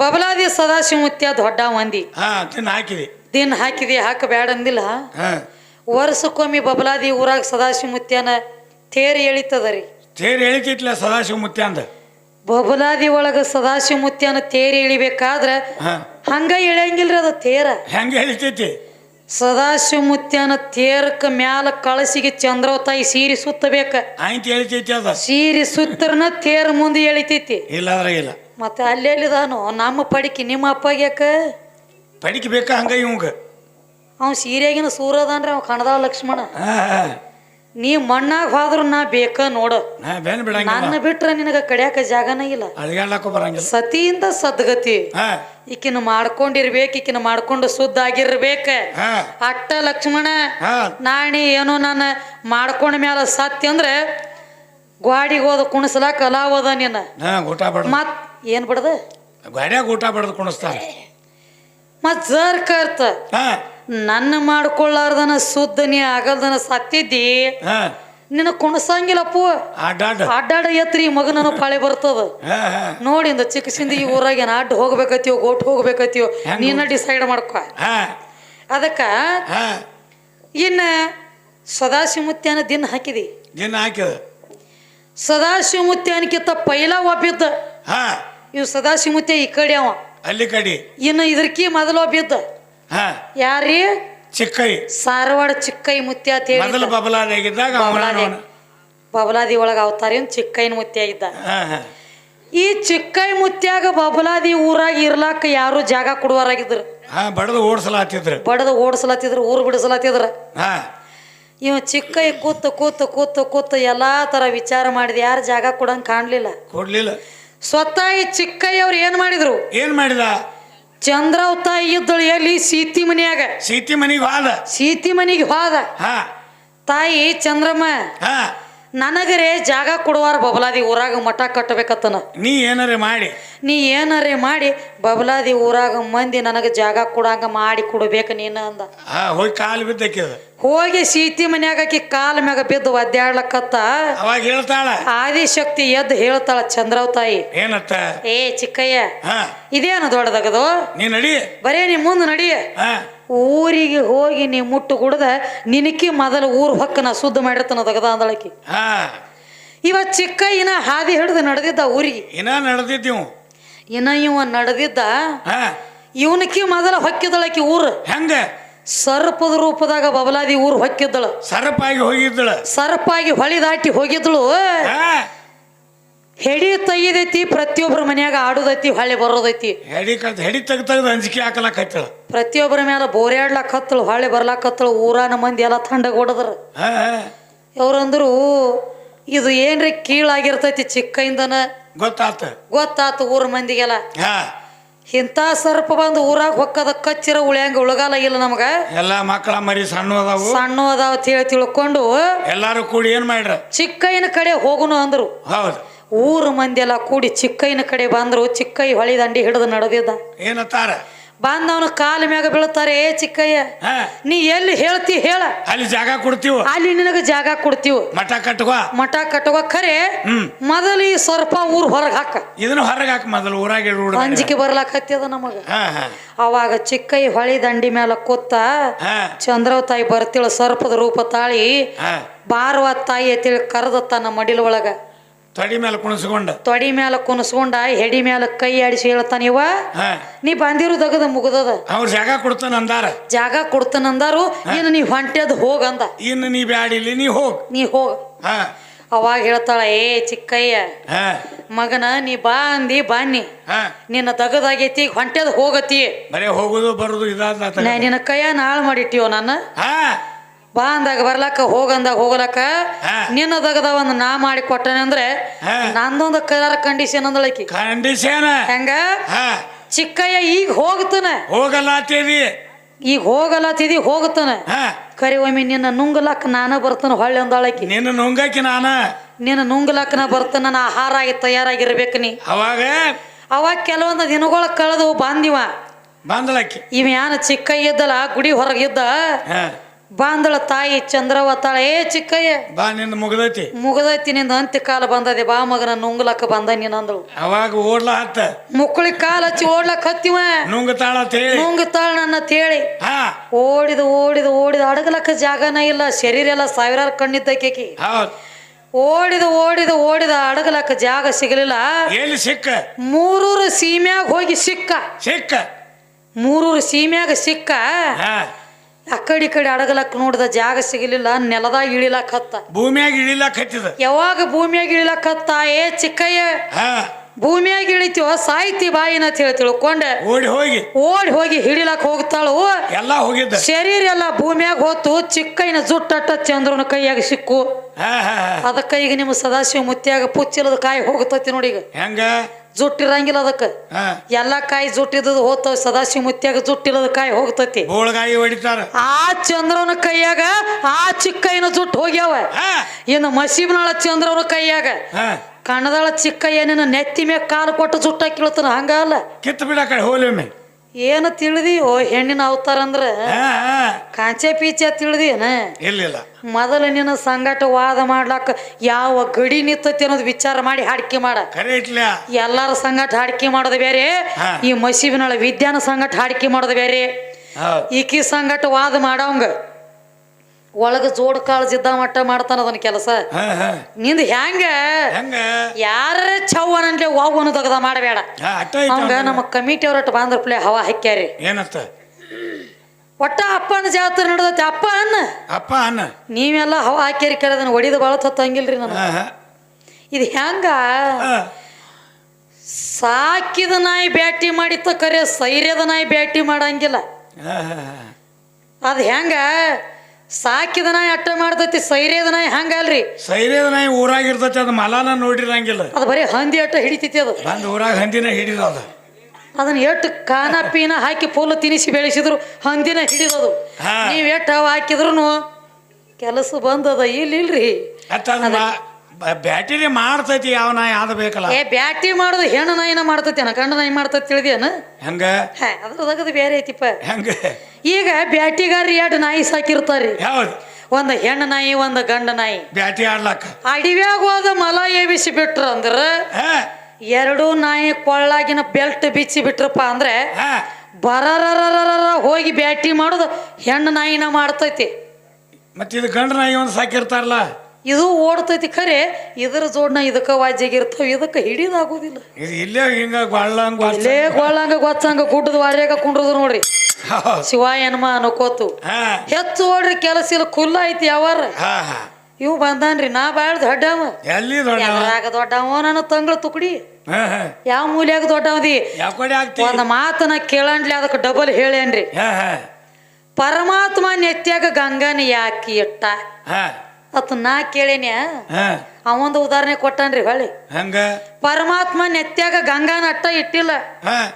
ಬಬಲಾದಿ ಸದಾಶಿವ ಮುತ್ಯ ದೊಡ್ಡ ಮಂದಿ. ಹಾಕಿದಿ. ದಿನ ಹಾಕಿದೆ ಹಾಕ ಬ್ಯಾಡ ಅಂದಿಲ್ಲ ವರ್ಷಕ್ಕೊಮ್ಮೆ ಬಬಲಾದಿ ಊರಾಗ ಸದಾಶಿವ ಮುತ್ಯಾನ ತೇರಿ ಎಳಿತದ ರೀ ಎಳಿತಿತ್ಲ ಸದಾಶಿವ ಮುತ್ಯ ಅಂದ. ಬಬಲಾದಿ ಒಳಗ ಸದಾಶಿವ ಮುತ್ಯಾನ ತೇರಿ ಎಳಿಬೇಕಾದ್ರ ಹಂಗ ಎಳೆಯಂಗಿಲ್ರಿ ಅದು ತೇರ. ಹೆಂಗ ಎಳಿತೈತಿ? ಸದಾಶಿವ ಮುತ್ಯಾನ ತೇರಕ ಮ್ಯಾಲ ಕಳಸಿಗೆ ಚಂದ್ರವತಾಯಿ ಸೀರಿ ಸುತ್ತಬೇಕ. ಆಯ್ತು ಎಳಿತೈತಿ ಅದ. ಸೀರೆ ಸುತ್ತರನ ತೇರ ಮುಂದೆ ಎಳಿತೈತಿ. ಇಲ್ಲ ಇಲ್ಲ. ಮತ್ತೆ ಅಲ್ಲೆಲ್ಲಿದಾನು? ನಮ್ಮ ಪಡಿಕೆ ನಿಮ್ಮ ಅಪ್ಪಗೆ ಯಾಕ ಪಡಿಕೆ ಬೇಕಾ ಹಂಗ ಇವಂಗ ಅವ್ ಸೀರೆಗಿನ ಸೂರದನ್ರಿ ಅವ್ ಕಣದಾವ ಲಕ್ಷ್ಮಣ ನೀ ಮಣ್ಣಾಗ ಹೋದ್ರು ನಾ ಬೇಕ ನೋಡ ಬೆನ್ ಬಿಡಂಗಿಲ್ಲ ನನ್ನ ಬಿಟ್ರ ನಿನಗ ಕಡ್ಯಾಕ ಜಾಗನ ಇಲ್ಲ ಬರಂಗಿಲ್ಲ ಸತಿಯಿಂದ ಸದ್ಗತಿ ಈಕಿನ ಮಾಡ್ಕೊಂಡಿರ್ಬೇಕು ಈಕಿನ ಮಾಡ್ಕೊಂಡು ಶುದ್ಧ ಆಗಿರ್ಬೇಕ ಅಟ್ಟ ಲಕ್ಷ್ಮಣ ಹಾ ನಾಣಿ ಏನೋ ನಾನು ಮಾಡ್ಕೊಂಡ ಮ್ಯಾಲ ಸತ್ಯ ಅಂದ್ರೆ ಗ್ವಾಡಿಗೆ ಹೋದ ಕುಣಿಸ್ಲಾಕ ಅಲಾವದ ನೀನ ಹಾ ಊಟ ಬಡ ಮತ್ ಏನ್ ಬಿಡದ ಗಾಡ್ಯಾಗ ಊಟ ಬಡದ್ ಕುಣಿಸ್ತಾರ. ಮತ್ ಜರ್ ಕರ್ತ. ಹಾ. ನನ್ನ ಮಾಡ್ಕೊಳ್ಳಾರ್ದನ ಸುದ್ದನಿ ನೀ ಆಗಲ್ದನ ಸತ್ತಿದ್ದಿ. ಹಾ. ನಿನ್ನ ಕುಣಸಂಗಿಲ್ಲಪ್ಪು ಅಡ್ಡಾಡ ಅಡ್ಡಾಡ ಎತ್ರಿ ಮಗನನ್ನು ಪಾಳೆ ಬರ್ತದ. ನೋಡಿ ಇಂದ ಚಿಕ್ಕ ಸಿಂದಿ ಈ ಊರಾಗ ಏನ ಅಡ್ಡ ಹೋಗ್ಬೇಕತ್ತೀವೋ ಗೋಟ್ ಹೋಗ್ಬೇಕತ್ತೀವೋ ಹೆಂಗ್ ನೀನ ಡಿಸೈಡ್ ಮಾಡ್ಕೊ. ಹಾ. ಅದಕ್ಕ ಇನ್ನ ಸದಾಶಿವಮುತ್ಯಾನ ದಿನ ಹಾಕಿದಿ. ದಿನ ಹಾಕಿದ. ಸದಾಶಿವಮುತ್ಯಾನಕ್ಕಿಂತ ಪೈಲ ಒಬ್ಬಿದ್ದ. ಹಾ. ಇವ್ ಸದಾಶಿವಮುತ್ಯ ಈ ಕಡೆ ಅವ. ಅಲ್ಲಿ ಕಡಿ. ಇನ್ನು ಇದ್ರಕಿ ಮೊದಲು ಬಿದ್ದ. ಹಾ. ಯಾರೀ? ಚಿಕ್ಕೈ. ಸಾರವಾಡ ಚಿಕ್ಕೈ ಮುತ್ಯ ಅಂತ ಹೇಳಿ ಮೊದಲು ಬಬಲಾದಿಯಾಗಿದ್ದಾಗ ಬಬಲಾದಿ. ಒಳಗ ಅವತಾರ ಚಿಕ್ಕೈನ ಮುತ್ಯ ಇದ್ದ ಈ ಚಿಕ್ಕೈ ಮುತ್ಯಾಗ ಬಬಲಾದಿ ಊರಾಗ ಇರ್ಲಾಕ ಯಾರು ಜಾಗ ಕೊಡುವರಾಗಿದ್ರು? ಹಾ ಬಡದು ಓಡಿಸಲಾತಿದ್ರು. ಬಡದು ಓಡಿಸಲಾತಿದ್ರು ಊರು ಬಿಡಿಸಲಾತಿದ್ರ. ಹಾ. ಇವ ಚಿಕ್ಕೈ ಕೂತು ಕೂತು ಕೂತು ಕೂತು ಎಲ್ಲಾ ತರ ವಿಚಾರ ಮಾಡಿದ ಯಾರು ಜಾಗ ಕೊಡಂಗ್ ಕಾಣ್ಲಿಲ್ಲ. ಕೊಡ್ಲಿಲ್ಲ. ಸ್ವತಃ ಚಿಕ್ಕಯ್ಯ ಚಿಕ್ಕೈ ಅವ್ರು ಏನ್ ಮಾಡಿದ್ರು? ಏನ್ ಮಾಡಿದ? ಚಂದ್ರವ್ ತಾಯಿ ಇದ್ದಳು ಎಲ್ಲಿ ಸೀತಿ ಮನೆಯಾಗ. ಸೀತಿ ಮನಿಗೆ ಹೋದ. ಸೀತಿ ಮನಿಗೆ ಹೋದ. ಹಾ. ತಾಯಿ ಚಂದ್ರಮ್ಮ ಹಾ. ನನಗರೆ ಜಾಗ ಕೊಡುವಾರ ಬಬಲಾದಿ ಊರಾಗ ಮಠ ಕಟ್ಟಬೇಕತ್ತನ. ನೀ ಏನಾರೇ ಮಾಡಿ? ನೀ ಏನಾರೇ ಮಾಡಿ? ಬಬಲಾದಿ ಊರಾಗ ಮಂದಿ ನನಗೆ ಜಾಗ ಕೊಡಂಗ ಮಾಡಿ ಕೊಡ್ಬೇಕು ನೀನು ಅಂದ. ಹಾ ಹೋಗಿ ಕಾಲು ಬಿದ್ದಕ್ಕೆ ಹೋಗಿ ಸೀತಿ ಮನ್ಯಾಗ ಆಕಿ ಕಾಲ ಮ್ಯಾಗ ಬಿದ್ದು ಒದ್ದಾಡ್ಲಕತ್ತ. ಅವಾಗ ಹೇಳ್ತಾಳ. ಆದಿಶಕ್ತಿ ಎದ್ದು ಹೇಳ್ತಾಳ ಚಂದ್ರವ್ ತಾಯಿ. ಏನತ್ತ? ಏ ಚಿಕ್ಕಯ್ಯ ಹಾ. ಇದೇನು ದೊಡ್ಡದಗದು? ನೀ ನಡಿ. ಬರೇ ನೀ ಮುಂದೆ ನಡಿ. ಹಾ. ಊರಿಗೆ ಹೋಗಿ ನೀ ಮುಟ್ಟು ಕುಡ್ದ ನಿನಕಿ ಮೊದಲು ಊರು ಹೊಕ್ಕ ನಾ ಶುದ್ಧ ಮಾಡಿರ್ತಾನ ದಗದ ಅಂದಳಕಿ. ಹಾ. ಇವ ಚಿಕ್ಕ ಇನ್ನ ಹಾದಿ ಹಿಡ್ದು ನಡೆದಿದ್ದ ಊರಿಗೆ. ಇನ್ನ ನಡೆದಿದ್ದೀವು ಇನ್ನ ಇವ ನಡೆದಿದ್ದ ಹಾ. ಇವನಕಿ ಮೊದಲ ಹೊಕ್ಕಿದಳಕಿ ಊರು. ಹೆಂಗ? ಸರ್ಪದ ರೂಪದಾಗ ಬಬಲಾದಿ ಊರು ಹೊಕ್ಕಿದ್ದಳು. ಸರ್ಪಾಗಿ ಹೋಗಿದ್ದಳು. ಸರ್ಪಾಗಿ ಹೊಳಿ ದಾಟಿ ಹೋಗಿದ್ಳು ಹಾ. ಹೆಡಿ ತೆಗಿದೈತಿ ಪ್ರತಿಯೊಬ್ಬರ ಮನ್ಯಾಗ ಆಡುದೈತಿ ಹೊಳ್ಳಿ ಬರೋದೈತಿ. ಹೆಡಿ ಕತ್ ಹೆಡಿ ತೆಗ್ದು ಅಂಜಿಕೆ ಹಾಕಲಕತ್ತಳ ಪ್ರತಿಯೊಬ್ಬರ ಮೇಲೆ ಬೋರ್ಯಾಡ್ಲಾಕ್ ಹತ್ತಳು ಹೊಳ್ಳಿ ಬರ್ಲಾಕ್ ಹತ್ತಳು ಊರಾನ ಮಂದಿ ಎಲ್ಲ ಥಂಡಗ್ ಹೊಡದ್ರ. ಅವ್ರಂದ್ರು ಇದು ಏನ್ರಿ ಕೀಳಾಗಿರ್ತೈತಿ ಚಿಕ್ಕಯಿಂದನ ಗೊತ್ತಾತ. ಗೊತ್ತಾತು ಊರ ಮಂದಿಗೆಲ್ಲ. ಹಾ. ಇಂಥ ಸರ್ಪ ಬಂದು ಊರಾಗ ಹೊಕ್ಕದ ಕಚ್ಚಿರ ಉಳ್ಯಾಂಗ ಉಳಗಾಲ ಇಲ್ಲ ನಮಗ. ಎಲ್ಲ ಮಕ್ಕಳ ಮರಿ ಸಣ್ಣ ಅದಾವು. ಸಣ್ಣ ಅದಾವ ತಿಳಿ ತಿಳ್ಕೊಂಡು ಎಲ್ಲಾರು ಕೂಡಿ ಏನ್ ಮಾಡ್ರ? ಚಿಕ್ಕಯ್ಯನ ಕಡೆ ಹೋಗುನು ಅಂದ್ರು. ಹೌದು. ಊರ ಮಂದಿ ಎಲ್ಲ ಕೂಡಿ ಚಿಕ್ಕಯ್ಯನ ಕಡೆ ಬಂದ್ರು ಚಿಕ್ಕಯ್ಯ ಹೊಳಿ ದಂಡಿ ಹಿಡಿದು ನಡೆದಿದ್ದ. ಏನತ್ತಾರ? ಬಂದವನ ಕಾಲ ಮ್ಯಾಗ ಬೀಳ್ತಾರೆ ಏ ಚಿಕ್ಕಯ್ಯ ನೀ ಎಲ್ಲಿ ಹೇಳ್ತಿ ಹೇಳ. ಅಲ್ಲಿ ಜಾಗ ಕೊಡ್ತೀವ. ಅಲ್ಲಿ ನಿನಗ ಜಾಗ ಕೊಡ್ತೀವ. ಮಠ ಕಟ್ಟುವ ಮಠ ಕಟ್ಟುವ ಖರೆ ಮೊದಲಿ ಈ ಸರ್ಪ ಊರ್ ಹೊರಗೆ ಹಾಕ. ಇದನ್ನ ಹೊರಗೆ ಹಾಕ ಮೊದಲು ಊರಾಗ ಅಂಜಿಕೆ ಬರ್ಲಾಕತ್ತದ ನಮಗ. ಅವಾಗ ಚಿಕ್ಕಯ್ಯ ಹೊಳಿ ದಂಡಿ ಮ್ಯಾಲ ಕೂತ ಚಂದ್ರ ಚಂದ್ರವ ತಾಯಿ ಬರ್ತಿಳ ಸರ್ಪದ ರೂಪ ತಾಳಿ ಬಾರುವ ತಾಯಿ ಅಂತೇಳಿ ಕರೆದ ತನ್ನ ಮಡಿಲ ಒಳಗ. ತೊಡಿ ಮೇಲೆ ಕುಣಿಸ್ಕೊಂಡ. ತೊಡಿ ಮೇಲೆ ಕುಣಿಸ್ಕೊಂಡ ಹೆಡಿ ಮೇಲೆ ಕೈ ಆಡಿಸಿ ಹೇಳ್ತಾನ ಇವ. ನೀ ನೀ ಬಂದಿರೋದಗದ ಮುಗದದ. ಅವ್ರ ಜಾಗ ಕೊಡ್ತಾನ ಅಂದಾರ. ಜಾಗ ಕೊಡ್ತಾನಂದಾರು ಇನ್ನು ನೀ ಹೊಂಟೆದ್ ಹೋಗಂದ ಇನ್ನು ನೀ ಬ್ಯಾಡಿಲಿ ನೀ ಹೋಗ್. ನೀ ಹೋಗ. ಹಾ. ಅವಾಗ ಹೇಳ್ತಾಳ ಏ ಚಿಕ್ಕಯ್ಯ ಹಾ. ಮಗನ ನೀ ಬಾ ಅಂದಿ ಬಾನಿ ಹಾ. ನಿನ್ನ ದಗದಾಗೈತಿ ಹೊಂಟೆದ್ ಹೋಗತಿ. ಬರೇ ಹೋಗುದು ಬರುದು ಇದಾದ ನಿನ್ನ ಕೈಯ ನಾಳ್ ಮಾಡಿಟ್ಟಿವ ನಾನು ಹಾ. ಬಾ ಅಂದಾಗ ಬರ್ಲಾಕ ಹೋಗಂದಾಗ ಹೋಗ್ಲಕ್ಕ. ನಿನ್ನ ದಗದ ಒಂದು ನಾ ಮಾಡಿ ಕೊಟ್ಟನೆ ಅಂದ್ರೆ ನಂದೊಂದು ಕಲರ್ ಕಂಡೀಷನ್ ಅಂದಳಕಿ. ಕಂಡೀಷನ್ ಹೆಂಗ? ಚಿಕ್ಕಯ್ಯ ಈಗ ಹೋಗ್ತಾನೆ. ಹೋಗಲ್ಲ ಈಗ ಹೋಗಲ್ಲ ತಿದಿ ಹೋಗ್ತಾನೆ ಕರಿ ಒಮ್ಮೆ ನಿನ್ನ ನುಂಗಲಕ್ಕ ನಾನ ಬರ್ತಾನ ಹೊಳ್ಳಿ ಅಂದಾಳಕಿ. ನಿನ್ನ ನುಂಗಕ್ಕೆ ನಾನ. ನಿನ್ನ ನುಂಗಲಕ್ಕ ನಾ ಬರ್ತಾನ ನಾ ಆಹಾರ ಆಗಿ ತಯಾರಾಗಿರ್ಬೇಕು ನೀ. ಅವಾಗ? ಅವಾಗ ಕೆಲವೊಂದು ದಿನಗಳ ಕಳೆದು ಬಂದಿವ. ಬಂದಳಕ್ಕೆ ಇವ ಯಾನ ಚಿಕ್ಕಯ್ಯ ಇದ್ದಲ್ಲ ಗುಡಿ ಹೊರಗಿದ್ದ ಹಾ. ಬಾಂದಳ ತಾಯಿ ಚಂದ್ರವತಾಳ ಏ ಚಿಕ್ಕಯ್ಯ ಬಾ ನಿಂದ ಮುಗ್ದೈತಿ. ಮುಗದೈತಿ ನಿಂದ ಅಂತ್ಯ ಕಾಲ ಬಂದದೆ ಬಾ ಮಗನ ನುಂಗ್ಲಕ್ಕ ಬಂದ ನೀನಂದಳು. ಅವಾಗ ಓಡ್ಲ ಹತ್ತ. ಮುಕ್ಕಳಿ ಕಾಲ ಹಚ್ಚಿ ಓಡ್ಲಕ್ ಹತ್ತಿವ. ನುಂಗತಾಳ ಅಂತ ಹೇಳಿ. ನುಂಗ್ತಾಳ ನನ್ನ ತೇಳಿ ಹಾ. ಓಡಿದ ಓಡಿದ ಓಡಿದ ಅಡಗಲಕ್ಕ ಜಾಗನ ಇಲ್ಲ ಶರೀರ ಎಲ್ಲ ಸಾವಿರಾರು ಕಣ್ಣಿದ್ದಕ್ಕೇಕಿ ಹೌದ್. ಓಡಿದ ಓಡಿದ ಓಡಿದ ಅಡಗಲಕ್ಕ ಜಾಗ ಸಿಗಲಿಲ್ಲ. ಎಲ್ಲಿ ಸಿಕ್ಕ? ಮೂರೂರು ಸೀಮ್ಯಾಗ ಹೋಗಿ ಸಿಕ್ಕ. ಸಿಕ್ಕ. ಮೂರೂರು ಸೀಮ್ಯಾಗ ಸಿಕ್ಕ. ಹಾ. ಆ ಕಡೆ ಈ ಕಡೆ ಅಡಗಲಕ್ಕ ನೋಡಿದ ಜಾಗ ಸಿಗಲಿಲ್ಲ ನೆಲದಾಗ ಇಳಿಲಕ್ ಹತ್ತ. ಭೂಮಿಯಾಗ ಇಳಿಲಕ್ ಹತ್ತಿದ. ಯಾವಾಗ ಭೂಮಿಯಾಗ ಇಳಿಲಕ್ ಹತ್ತ? ಏ ಚಿಕ್ಕಯ್ಯ ಹಾ. ಭೂಮಿಯಾಗ ಇಳಿತೀವ? ಸಾಯ್ತಿ ಬಾಯಿನ ಅಂತ ಹೇಳಿ ತಿಳ್ಕೊಂಡೆ. ಓಡಿ ಹೋಗಿ. ಓಡಿ ಹೋಗಿ ಹಿಡಿಲಕ್ ಹೋಗ್ತಾಳು. ಎಲ್ಲ ಹೋಗಿದ್ದ. ಶರೀರ ಎಲ್ಲ ಭೂಮಿಯಾಗ ಹೋತು ಚಿಕ್ಕಯ್ಯನ ಜುಟ್ಟಟ್ಟ ಚಂದ್ರನ ಕೈಯಾಗ ಸಿಕ್ಕು. ಹಾ ಹಾ ಹಾ. ಅದಕ್ಕ ಈಗ ನಿಮ್ಮ ಸದಾಶಿವ ಮುತ್ಯಾಗ ಪುಚ್ಚಿಲದ ಕಾಯಿ ಹೋಗ್ತತಿ ನೋಡಿ ಈಗ. ಹೆಂಗ? ಜುಟ್ಟಿರಂಗಿಲ್ಲ ಅದಕ್ಕೆ. ಎಲ್ಲ ಕಾಯಿ ಜುಟ್ಟಿದ್ ಹೋಗ್ತಾವ ಸದಾಶಿವ ಮುತ್ಯಾಗ ಜುಟ್ಟಿಲ್ಲದ ಕಾಯಿ ಹೋಗ್ತತಿ. ಬೋಳ್ಗಾಯಿ ಹೊಡಿತಾರ. ಆ ಚಂದ್ರನ ಕೈಯಾಗ ಆ ಚಿಕ್ಕಯ್ಯನ ಜುಟ್ಟು ಹೋಗ್ಯಾವ. ಇನ್ನು ಮಸೀಬ್ನಾಳ ಚಂದ್ರನ ಕೈಯಾಗ ಕಣದಾಳ ಚಿಕ್ಕಯ್ಯನ ನೆತ್ತಿ ಮ್ಯಾಗ ಕಾಲು ಕೊಟ್ಟು ಜುಟ್ಟ ಕೀಳ್ತಾನ ಹಂಗ ಅಲ್ಲ. ಕಿತ್ತು ಬಿಡಕ ಹೋಲಿ ಏನು ತಿಳಿದಿಯೋ ಹೆಣ್ಣಿನ ಅವತಾರ ಅಂದ್ರೆ ಕಾಂಚೆ ಪೀಚೆ ತಿಳಿದಿಯನ? ಇಲ್ಲ ಮೊದಲ ನಿನ್ನ ಸಂಘಟ ವಾದ ಮಾಡ್ಲಾಕ ಯಾವ ಗಡಿ ನಿಂತತಿ ಅನ್ನೋದು ವಿಚಾರ ಮಾಡಿ ಹಾಡಿಕೆ ಮಾಡ. ಎಲ್ಲಾರ ಸಂಘಟ ಹಾಡಿಕೆ ಮಾಡೋದು ಬೇರೆ. ಈ ಮಸೀಬಿನೊಳ ವಿದ್ಯಾನ ಸಂಘಟ ಹಾಡಿಕೆ ಮಾಡೋದು ಬೇರೆ. ಈಕಿ ಸಂಘಟ ವಾದ ಮಾಡವಂಗ. ಒಳಗ ಜೋಡ್ ಕಾಳಜಿದ್ದ ಮಟ್ಟ ಮಾಡ್ತಾನ ಅದನ್ನ ಕೆಲಸ. ನಿಂದ ಹೆಂಗ? ಯಾರ ಚೌವನಂತೆ ವಾವನು ತಗದ ಮಾಡಬೇಡ ಹಂಗ. ನಮ್ಮ ಕಮಿಟಿ ಅವ್ರಟ್ಟು ಬಾಂದ್ರ ಪ್ಲೇ ಹವಾ ಹಾಕ್ಯಾರಿ. ಏನಂತ? ಒಟ್ಟ ಅಪ್ಪನ ಜಾತ್ರೆ ನಡೆದೈತಿ. ಅಪ್ಪ ಅನ್ನ? ಅಪ್ಪ ಅನ್ನ. ನೀವೆಲ್ಲ ಹವಾ ಹಾಕ್ಯಾರಿ ಕೇಳದನ್ನ ಹೊಡಿದ ಒಡಿದ ಹತ್ತಂಗಿಲ್ರಿ ನಾನು ಹಾ ಹಾ. ಇದು ಹೆಂಗ? ಸಾಕಿದ ನಾಯಿ ಬ್ಯಾಟಿ ಮಾಡಿತ್ತ ಕರೆ ಸೈರ್ಯದ ನಾಯಿ ಬ್ಯಾಟಿ ಮಾಡಂಗಿಲ್ಲ. ಅದು ಹೆಂಗ? ಸಾಕಿದ ನಾಯಿ ಅಟ್ಟ ಮಾಡ್ತೈತಿ ಸೈರೇದ ನಾಯಿ ಹಂಗಲ್ರಿ. ಸೈರೇದ ನಾಯಿ ಊರಾಗ ಇರ್ತೈತಿ ಅದು ಮಲಾನ ನೋಡಿರಂಗಿಲ್ಲ. ಅದು ಬರೀ ಹಂದಿ ಅಟ್ಟ ಹಿಡಿತೈತಿ ಅದು. ಬಂದು ಊರಾಗ ಹಂದಿನ ಹಿಡಿದದ ಅದನ್ನ ಎಷ್ಟು ಕಾನ ಪೀನ ಹಾಕಿ ಫುಲ್ ತಿನಿಸಿ ಬೆಳೆಸಿದ್ರು ಹಂದಿನ ಹಿಡಿದದು. ನೀವ್ ಎಷ್ಟು ಅವ ಹಾಕಿದ್ರು ಕೆಲಸ ಬಂದದ ಇಲ್ಲಿ ಇಲ್ರಿ ಅತ್ತ ಅದು ಮಾ- ಬ- ಬ್ಯಾಟಿರಿ ಮಾಡ್ತೈತಿ ಯಾವ ನಾಯಿ ಆದ ಬೇಕಲ್ಲ. ಏ ಬ್ಯಾಟಿ ಮಾಡೋದು ಹೆಣ್ಣು ನಾಯಿನ ಮಾಡ್ತೈತಿ ಗಂಡ ನಾಯಿ ಮಾಡ್ತೈತಿ ತಿಳಿದೇನ ಹೆಂಗ? ಅದ್ರದಾಗದು ಬೇರೆ ಐತಿಪ್ಪ. ಹೆಂಗ? ಈಗ ಬ್ಯಾಟಿಗಾರ ಎರಡು ನಾಯಿ ಸಾಕಿರ್ತಾರಿ ಹೌದು ಒಂದು ಹೆಣ್ಣು ನಾಯಿ ಒಂದು ಗಂಡ ನಾಯಿ. ಬ್ಯಾಟಿ ಆಡ್ಲಕ್ಕ ಅಡಿವ್ಯಾಗ ಹೋದ ಮಲ ಎಬಿಸಿ ಬಿಟ್ರ ಅಂದ್ರ ಹಾ. ಎರಡೂ ನಾಯಿ ಕೊಳ್ಳಾಗಿನ ಬೆಲ್ಟ್ ಬಿಚ್ಚಿ ಬಿಟ್ರಪ್ಪ ಅಂದ್ರೆ ಹಾ. ಬರರರರರ ಹೋಗಿ ಬ್ಯಾಟಿ ಮಾಡೋದು ಹೆಣ್ಣು ನಾಯಿನ ಮಾಡ್ತೈತಿ. ಮತ್ತೆ ಇದು ಗಂಡ ನಾಯಿ ಒಂದು ಸಾಕಿರ್ತಾರಲ್ಲ? ಇದು ಓಡ್ತೈತಿ ಖರೆ ಇದ್ರ ಜೋಡ್ನ ಇದಕ್ಕ ವಾಜ್ಯಾಗಿರ್ತಾವ ಇದಕ್ಕ ಹಿಡಿದಾಗೋದಿಲ್ಲ. ಇದು ಇಲ್ಲೇ ಹಿಂಗ ಗೊಳ್ಳಂಗ್ ಇಲ್ಲೇ ಗೋಳಂಗ ಗೊತ್ತಂಗ ಗುಡ್ಡದ ವಾರ್ಯಾಗ ಕುಂಡ್ರದು ನೋಡ್ರಿ. ಶಿವ ಎನ್ಮ ಅನ್ಕೋತು. ಹೆಚ್ಚು ಓಡ್ರಿ ಕೆಲಸ ಇಲ್ಲ ಕುಲ್ಲ ಐತಿ ಯಾವಾರ. ಇವು ಬಂದಾನ್ರಿ ನಾ ಬಾಳ್ ದೊಡ್ಡವ. ಎಲ್ಲಿ ದೊಡ್ಡ ಎದ್ರಾಗ ದೊಡ್ಡವ ನನ್ನ ತಂಗಳ ತುಕಡಿ. ಯಾವ ಮೂಲ್ಯಾಗ ದೊಡ್ಡವದಿ? ಒಂದ್ ಮಾತನ ಕೇಳಂಡ್ಲಿ ಅದಕ್ಕೆ ಡಬಲ್ ಹೇಳೇನ್ರಿ. ಪರಮಾತ್ಮ ನೆತ್ಯಾಗ ಗಂಗಾನ ಯಾಕೆ ಇಟ್ಟ? ಅತ್ ನಾ ಕೇಳೇನ್ಯ? ಹಾ. ಅವಂದು ಉದಾಹರಣೆ ಕೊಟ್ಟನ್ರಿ ಹೇಳಿ ಹಂಗ? ಪರಮಾತ್ಮ ನೆತ್ಯಾಗ ಗಂಗಾನ ಅಟ್ಟ ಇಟ್ಟಿಲ್ಲ. ಹಾ.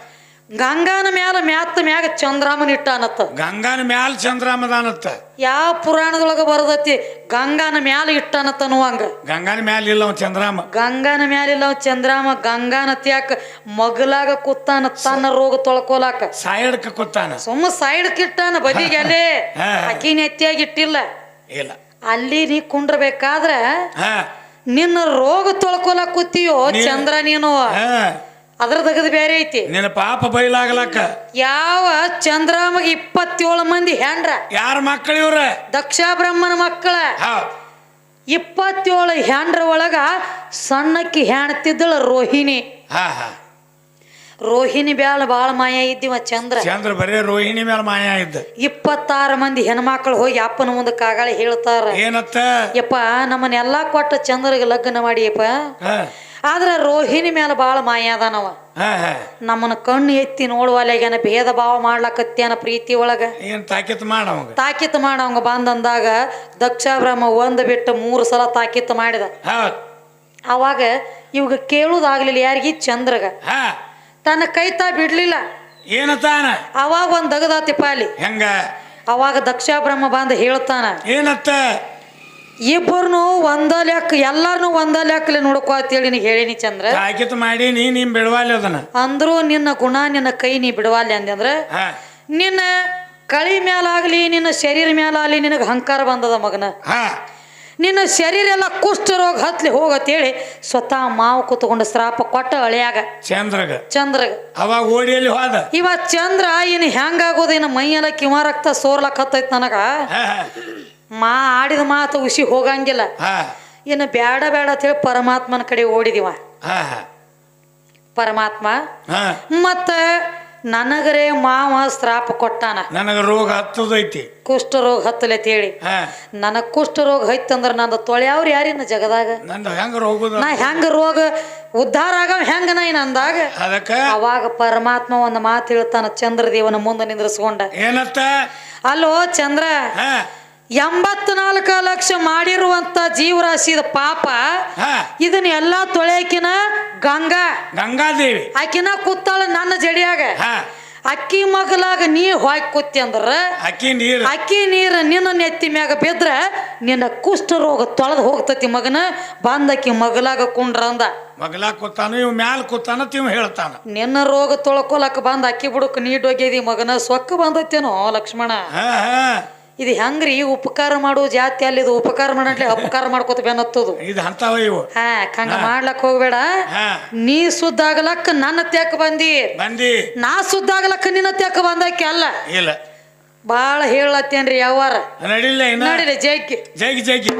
ಗಂಗಾನ ಮ್ಯಾಲ ಮ್ಯಾತ್ ಮ್ಯಾಗ ಚಂದ್ರಾಮನ್ ಇಟ್ಟಾನತ್ತ. ಗಂಗಾನ ಮ್ಯಾಲ ಚಂದ್ರಾಮದಾನತ್ತ ಯಾವ ಪುರಾಣದೊಳಗ ಬರದತಿ? ಗಂಗಾನ ಮ್ಯಾಲ ಇಟ್ಟಾನತ್ತ ಅನ್ನುವಂಗ. ಗಂಗಾನ ಮ್ಯಾಲ ಇಲ್ಲ ಅವ ಚಂದ್ರಾಮ. ಗಂಗಾನ ಮ್ಯಾಲಿಲ್ಲ ಅವ ಚಂದ್ರಾಮ. ಗಂಗಾನ ತ್ಯಾಕ ಮಗಲಾಗ ಕೂತಾನ ತನ್ನ ರೋಗ ತೊಳ್ಕೊಲಾಕ. ಸಾಯಡ್ಕ ಕೂತಾನ. ಸುಮ್ಮ ಸೈಡ್ ಕಿಟ್ಟಾನ ಬದಿಗೆ ಅಲ್ಲೇ ಹಾ. ಅಕ್ಕಿ ನೆತ್ತಿಯಾಗಿ ಇಟ್ಟಿಲ್ಲ. ಇಲ್ಲ. ಅಲ್ಲಿ ನೀ ಕುಂಡ್ರಬೇಕಾದ್ರ ನಿನ್ನ ರೋಗ ತೊಳ್ಕೊಲ ಕೂತೀಯೋ ಚಂದ್ರ ನೀನು? ಅದ್ರ ತೆಗೆದು ಬೇರೆ ಐತಿ. ನಿನ್ನ ಪಾಪ ಬೈಲಾಗಲಕ್ಕ. ಯಾವ ಚಂದ್ರಾಮಗ ಇಪ್ಪತ್ತೇಳು ಮಂದಿ ಹೆಂಡ್ರ? ಯಾರ ಮಕ್ಕಳು ಇವ್ರ? ದಕ್ಷ ಬ್ರಹ್ಮನ ಮಕ್ಕಳ ಇಪ್ಪತ್ತೇಳು ಹೆಂಡ್ರ ಒಳಗ ಸಣ್ಣಕ್ಕಿ ಹೆಣ್ತಿದ್ದಳ ರೋಹಿಣಿ. ರೋಹಿಣಿ ಬ್ಯಾಳ ಬಾಳ ಮಾಯ ಇದ್ದಿವ ಚಂದ್ರ. ಚಂದ್ರ ಬರೇ ರೋಹಿಣಿ ಮೇಲೆ ಮಾಯ ಇದ್ದ. ಇಪ್ಪತ್ತಾರು ಮಂದಿ ಹೆಣ್ಮಕ್ಳು ಹೋಗಿ ಅಪ್ಪನ ಮುಂದೆ ಕಾಗಾಳಿ ಹೇಳ್ತಾರ. ಏನತ್ತ? ಯಪ್ಪ ನಮ್ಮನ್ನೆಲ್ಲಾ ಕೊಟ್ಟ ಚಂದ್ರಗೆ ಲಗ್ನ ಮಾಡಿಯಪ್ಪ. ಆದ್ರ ರೋಹಿಣಿ ಮೇಲೆ ಬಾಳ ಮಾಯ ಅದಾನವ ನಮ್ಮನ್ನ ಕಣ್ಣು ಎತ್ತಿ ನೋಡುವಲ್ಯಾಗನ ಭೇದ ಭಾವ ಮಾಡ್ಲಾಕತ್ತೇನ ಪ್ರೀತಿ ಒಳಗ. ಏನ್ ತಾಕಿತ್ ಮಾಡ ತಾಕಿತ್ ಮಾಡವಂಗ ಬಂದಂದಾಗ ದಕ್ಷ ಬ್ರಹ್ಮ ಒಂದ್ ಬಿಟ್ಟು ಮೂರು ಸಲ ತಾಕಿತ್ ಮಾಡಿದ. ಅವಾಗ ಇವಾಗ ಕೇಳುದಾಗ್ಲಿಲ್ಲ ಯಾರಿಗಿ ಚಂದ್ರಗ. ತನ್ನ ಕೈ ತಾ ಬಿಡ್ಲಿಲ್ಲ. ತಾನ? ಅವಾಗ ಒಂದ್ ದಗದಾತಿ ಪಾಲಿ. ಹೆಂಗ? ಅವಾಗ ದಕ್ಷ ಬ್ರಹ್ಮ ಬಂದು ಹೇಳ್ತಾನ ಏನತ್ತ? ಇಬ್ಬರನು ಒಂದ ಲೆಕ್ಕ ಎಲ್ಲಾರನು ಒಂದ ಲೆಕ್ಕಲಿ ನೋಡ್ಕೋ ಅಂತೇಳಿ ನೀ ಹೇಳಿನಿ ಚಂದ್ರ. ತಾಕಿತ್ ಮಾಡಿ ನೀ ನಿಮ್ ಬಿಡವಾಲಿ ಅದನ್ನ. ಅಂದ್ರೂ ನಿನ್ನ ಗುಣ ನಿನ್ನ ಕೈ ನೀ ಬಿಡವಾಲಿ ಅಂದ್ರ ಹಾ. ನಿನ್ನ ಕಳಿ ಮ್ಯಾಲಾಗ್ಲಿ ನಿನ್ನ ಶರೀರ ಮ್ಯಾಲಾಗ್ಲಿ ನಿನಗೆ ಹಂಕಾರ ಬಂದದ ಮಗನ. ಹಾ. ನಿನ್ನ ಶರೀರ ಎಲ್ಲ ಕುಷ್ಠ ರೋಗ ಹತ್ಲಿ ಹೋಗತ್ತೇಳಿ ಸ್ವತಃ ಮಾವು ಕೂತ್ಕೊಂಡು ಶ್ರಾಪ ಕೊಟ್ಟ ಅಳಿಯಾಗ ಚಂದ್ರಗ. ಚಂದ್ರಗ. ಅವಾಗ ಓಡಿಯಲ್ಲಿ ಹೋದ. ಇವ ಚಂದ್ರ ಇನ್ನು ಹೆಂಗಾಗೋದು ಇನ್ನು ಮೈಯೆಲ್ಲ ಕಿವ ರಕ್ತ ಸೋರ್ಲಕ್ ಹತ್ತೈತ್ ನನಗ. ಮಾ ಆಡಿದ ಮಾತು ಉಸಿ ಹೋಗಂಗಿಲ್ಲ. ಇನ್ನು ಬ್ಯಾಡ ಬೇಡ ಅಂತೇಳಿ ಪರಮಾತ್ಮನ ಕಡೆ ಓಡಿದಿವ. ಪರಮಾತ್ಮ ಮತ್ತ ನನಗರೇ ಮಾವ ಸ್ರಾಪ ಕೊಟ್ಟಾನ. ನನಗ ರೋಗ ಹತ್ತದೈತಿ ಕುಷ್ಠ ರೋಗ ಹತ್ತಲೆ ಹೇಳಿ. ನನಗ್ ಕುಷ್ಠ ರೋಗ ಹೈತಂದ್ರ ನಂದು ತೊಳ್ಯಾವ್ರು ಯಾರಿನ ಜಗದಾಗ? ನಂದು ಹೆಂಗ ನಾ ಹೆಂಗ ರೋಗ ಉದ್ಧಾರ ಆಗ ಹೆಂಗ ನಾ ನಂದಾಗ ಅದಕ್ಕ? ಅವಾಗ ಪರಮಾತ್ಮ ಒಂದು ಮಾತು ಹೇಳ್ತಾನ ಚಂದ್ರದೇವನ ಮುಂದೆ ನಿಂದ್ರಸ್ಕೊಂಡ. ಏನತ್ತ? ಅಲ್ಲೋ ಚಂದ್ರ ಎಂಬತ್ನಾಲ್ಕು ಲಕ್ಷ ಮಾಡಿರುವಂತ ಜೀವರಾಶಿದ ಪಾಪ ಇದನ್ನೆಲ್ಲ ಇದನ್ನ ಎಲ್ಲಾ ತೊಳೆಯಕಿನ ಗಂಗಾ. ಗಂಗಾದೇವಿ. ಆಕಿನ ಕೂತಾಳ ನನ್ನ ಜಡಿಯಾಗ. ಅಕ್ಕಿ ಮಗಲಾಗ ನೀ ಹೋಗಿ ಕೂತಿ ಅಂದ್ರ ಅಕ್ಕಿ ನೀರು. ಅಕ್ಕಿ ನೀರು ನಿನ್ನ ನೆತ್ತಿ ಮ್ಯಾಗ ಬಿದ್ರ ನಿನ್ನ ಕುಷ್ಠ ರೋಗ ತೊಳೆದು ಹೋಗ್ತತಿ ಮಗನ. ಬಂದಕ್ಕಿ ಮಗಲಾಗ ಕುಂಡ್ರ ಅಂದ. ಮಗಲಾಗ ಕೂತಾನ ಇವ್ ಮ್ಯಾಲ ಕೂತಾನ ತಿವ್ ಹೇಳ್ತಾನ. ನಿನ್ನ ರೋಗ ತೊಳ್ಕೊಲಕ್ ಬಂದ ಅಕ್ಕಿ ಬುಡಕ್ ನೀಡೋಗ್ಯದಿ ಮಗನ. ಸೊಕ್ಕ ಬಂದತ್ತೇನೋ ಲಕ್ಷ್ಮಣ. ಇದು ಹೆಂಗ್ರಿ ಉಪಕಾರ ಮಾಡುವ ಜಾತಿ ಅಲ್ಲಿ ಇದು ಉಪಕಾರ ಮಾಡಲಿ ಅಪಕಾರ ಮಾಡ್ಕೋತ ಬೆನ್ನತ್ತದು ಇದು ಅಂತಾವ ಇವು. ಹಾ ಹಂಗ ಮಾಡ್ಲಕ್ ಹೋಗ್ಬೇಡ. ನೀ ಸುದ್ದಾಗಲಕ್ಕ ನನ್ನ ತ್ಯಾಕ ಬಂದಿ ಬಂದಿ. ನಾ ಸುದ್ದಾಗಲಕ್ಕ ನಿನ್ನ ತ್ಯಾಕ ಬಂದಕ್ಕೆ ಅಲ್ಲ. ಇಲ್ಲ. ಬಾಳ ಹೇಳತ್ತೇನ್ರಿ ಯಾವಾರ. ನಡಿಲ್ಲ ನಡಿಲ್ಲ ಜೈಕಿ. ಜೈಕಿ ಜೈಕಿ.